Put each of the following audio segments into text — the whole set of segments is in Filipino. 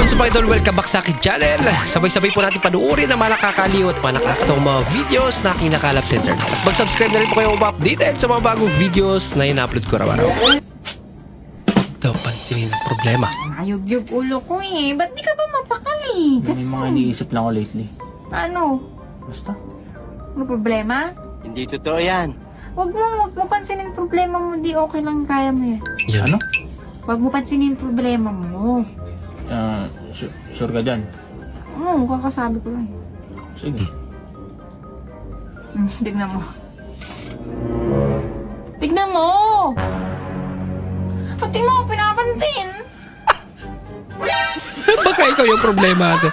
What's up idol? Welcome back sa akin channel. Sabay-sabay po natin panuorin ang mga nakakaliw at mga nakakatawang mga videos na kinakalap sa internet. Mag-subscribe na rin po kayo updated sa mga bagong videos na ina-upload ko araw-araw. Daw pansinin ang problema. Ayog-yog ulo ko eh. Ba't di ka ba mapakali? May mga iniisip lang ako lately. ano? Basta. May problema? Hindi totoo yan. Wag mo, wag mo pansinin problema mo. Di okay lang kaya mo yan. Yan. Ano? Wag mo pansinin problema mo. Ah, su- sure ka dyan? Oo, kakasabi ko lang. Sige. Hmm, tignan mo. Tignan mo! Pati mo ako pinapansin. Baka ikaw yung problema ate.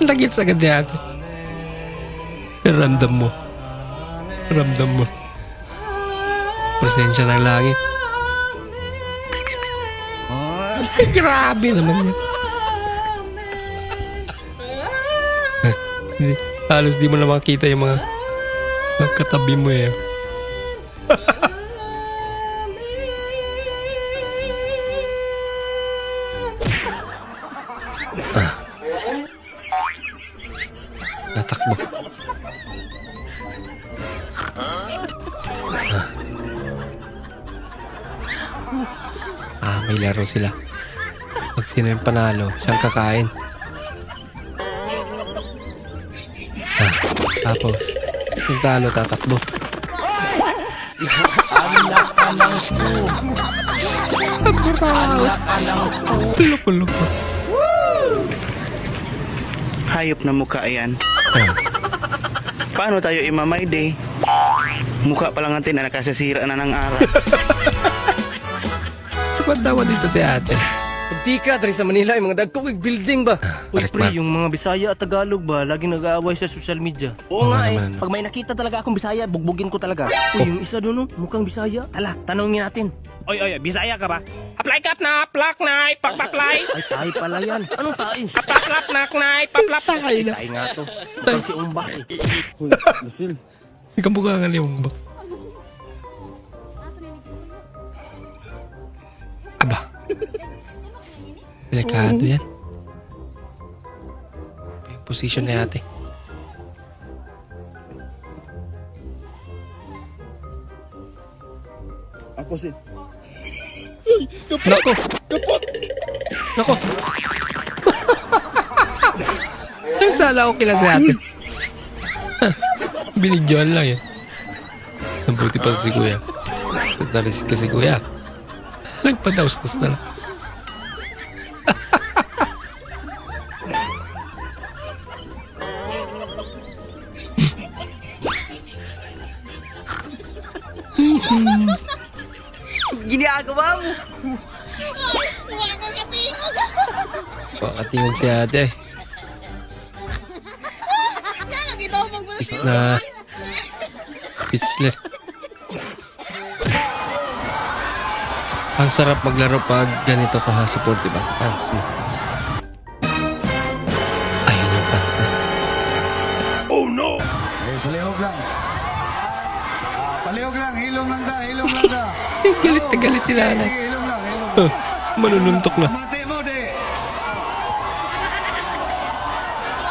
Lagit sa agad ni ate. Ramdam mo. Ramdam mo. Presensya ng langit. Ay, grabe naman yan. Hindi- Halos di mo na makita yung mga mga katabi mo eh. Natakbo. Ah, may laro sila. Pag sino yung panalo, siyang kakain. Ah, tapos, yung talo tatakbo. Loko-loko. Hayop na mukha yan. Ah, Paano tayo imamayday? Mukha pa lang natin na nakasasira na ng araw. Ba't daw dito si ate? Pagtika, dari sa Manila, yung mga dagkong building ba? Uy, balik pre, yung mga Bisaya at Tagalog ba, laging nag-aaway sa social media. Oo Oo nga eh, naman. pag may nakita talaga akong Bisaya, bugbugin ko talaga. Uy, yung isa doon, oh, mukhang Bisaya. Tala, tanongin natin. Oy, oy, Bisaya ka ba? Apply kap na, plak na, ipapaplay. Ay, tayo pala yan. Anong tayo? Apaplap na, na, ipaplap. Takay na. Tayo nga to. Mukhang si Umbak eh. Ikaw mukha nga yung ba? Delikado yan. Yung position ni ate. Ako si... Nako! Nako! Sala ko kila si ate. Binidyoan lang yan. Nabuti pa si kuya. Nagtalis ka si kuya. Nagpadaustos na lang. Pakatingog si ate. Is na... Speechless. Ang sarap maglaro pag ganito ka ha supportive ang fans mo. Ayun yung fans na. Eh, palihog lang. Ah, palihog lang, hilom lang da, hilom lang da. Galit na galit si nanay. Sige, hilom lang, hilom. Huh, manununtok na. Mati mo, di.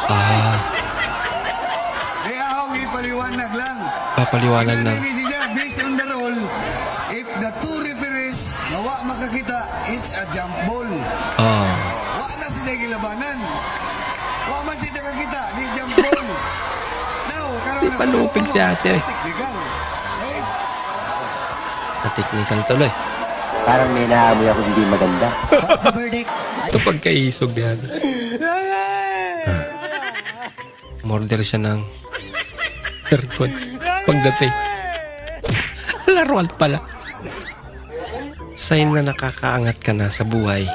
Ah, Di ahong ipaliwanag lang. papaliwanag na. Siya, based on the rule, if the two referees na wa makakita, it's a jump ball. Ah, Wa na si sa gilabanan. Wa man siya kakita, di jump ball. Now, karon Di palupig si ate. Technical. Na-technical tuloy. Parang may naamoy ako hindi maganda. Kapag kaisog yan. Ah. Murder siya ng aircon. Pagdating. Laruan pala. Sign na nakakaangat ka na sa buhay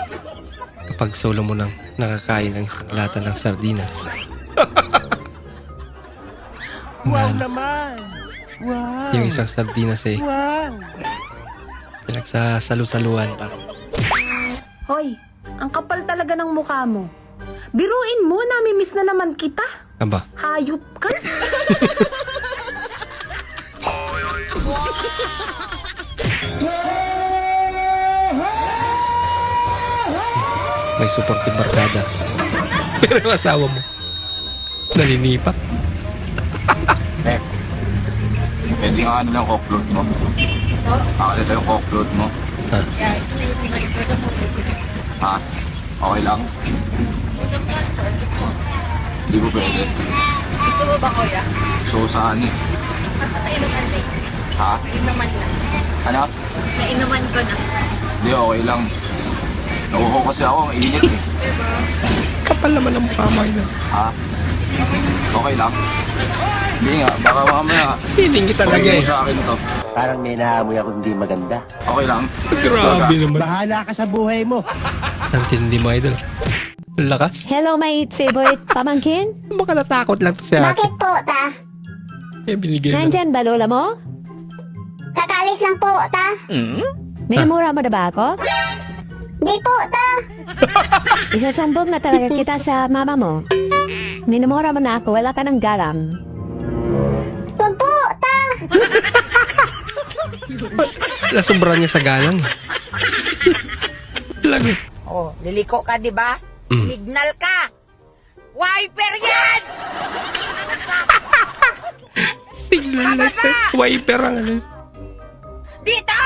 kapag solo mo nang nakakain ng isang lata ng sardinas. wow naman! Wow! Yung isang sardinas eh. Wow! Pinagsasalu-saluan pa. Hoy, ang kapal talaga ng mukha mo. Biruin mo, namimiss na naman kita. Aba, Hayop ka. May supportive barkada. Pero yung asawa mo, nalinipat. Eh, pwede nga ano lang offload mo. Pakalita yung offload mo. Ha? Ha? Okay lang? Hindi ko pwede. Gusto mo ba, kuya? So, saan eh? Nainuman na Ha? Nainuman na. Ano? Nainuman ko na. Hindi, okay lang. Nauho kasi ako, ang init eh. Kapal naman ang mo yun. Ha? Okay lang? Hindi nga, baka mamaya. Feeling kita talaga Okay eh. sa akin to. Parang may naamoy ako hindi maganda. Okay lang? Grabe naman. Bahala ka sa buhay mo. Ang tindi mo idol. Lakas. Hello, my favorite pamangkin? Baka natakot lang to si ate. Bakit po, ta? Eh, binigay na. Nandyan ba lola mo? Kakalis lang po, ta. Minamura mo na ba ako? Di po, ta. Isasambog na talaga kita sa mama mo. Minamura mo na ako, wala ka ng garam. Nasubra niya sa galang. Lang. Oh, liliko ka, di ba? Mm. Signal ka! Wiper yan! Signal light. eh. Wiper ang ano. Dito!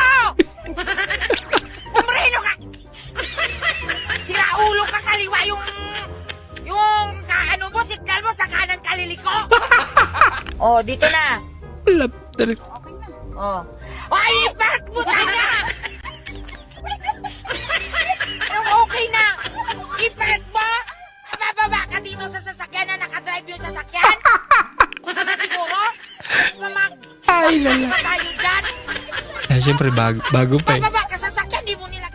Umreno ka! Sira ulo ka kaliwa yung... Yung kaano mo, signal mo sa kanan kaliliko! oh, dito na. Lap. Oh. Ay, i-park mo tayo! Okay na! I-park mo! Bababa ka dito sa sasakyan na nakadrive yung sasakyan! Na siguro? Mamag... Ay, lala. Tayo dyan! Eh, syempre, bago, bago pa eh. Bababa ka sa sasakyan, di mo nila...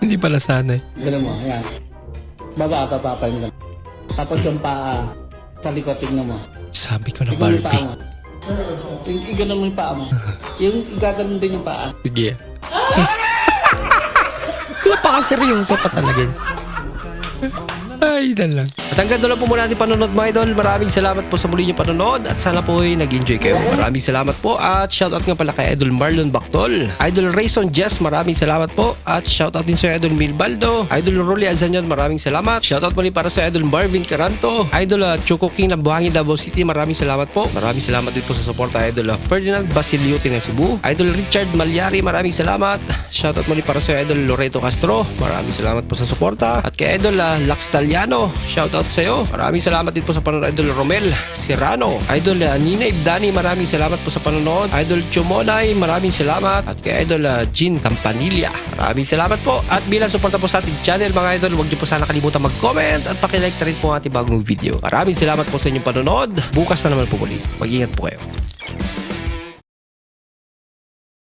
Hindi pala sanay. Ganun mo, yan. Baba, baba pa mo. Tapos yung paa, sa likod, tignan mo. Sabi ko na Tignan mo yung Iganon mo yung paa mo. Yung igaganon din yung paa. Sige. Napakaseryoso pa talaga. Ay, na lang. At hanggang doon lang po muna ating panonood mga idol. Maraming salamat po sa muli niyong panonood at sana po ay nag-enjoy kayo. Maraming salamat po at shoutout nga pala kay Idol Marlon Bactol. Idol Rayson Jess, maraming salamat po. At shoutout din sa Idol Milbaldo. Idol Rolly Azanyon, maraming salamat. Shoutout muli para sa Idol Marvin Caranto. Idol uh, Choco King ng Buhangin Davao City, maraming salamat po. Maraming salamat din po sa suporta Idol uh, Ferdinand Basilio ng Cebu. Idol Richard Malyari, maraming salamat. Shoutout muli para sa Idol Loreto Castro. Maraming salamat po sa suporta. At kay Idol uh, Lax Taliano, shoutout sa iyo. Maraming salamat din po sa panonood Idol Romel Serrano. Idol uh, Nina Ibdani, maraming salamat po sa panonood. Idol Chumonay, maraming salamat. At kay Idol uh, Jean Campanilla, maraming salamat po. At bilang suporta po sa ating channel mga idol, huwag niyo po sana kalimutan mag-comment at pakilike na rin po ang ating bagong video. Maraming salamat po sa inyong panonood. Bukas na naman po muli. Mag-ingat po kayo.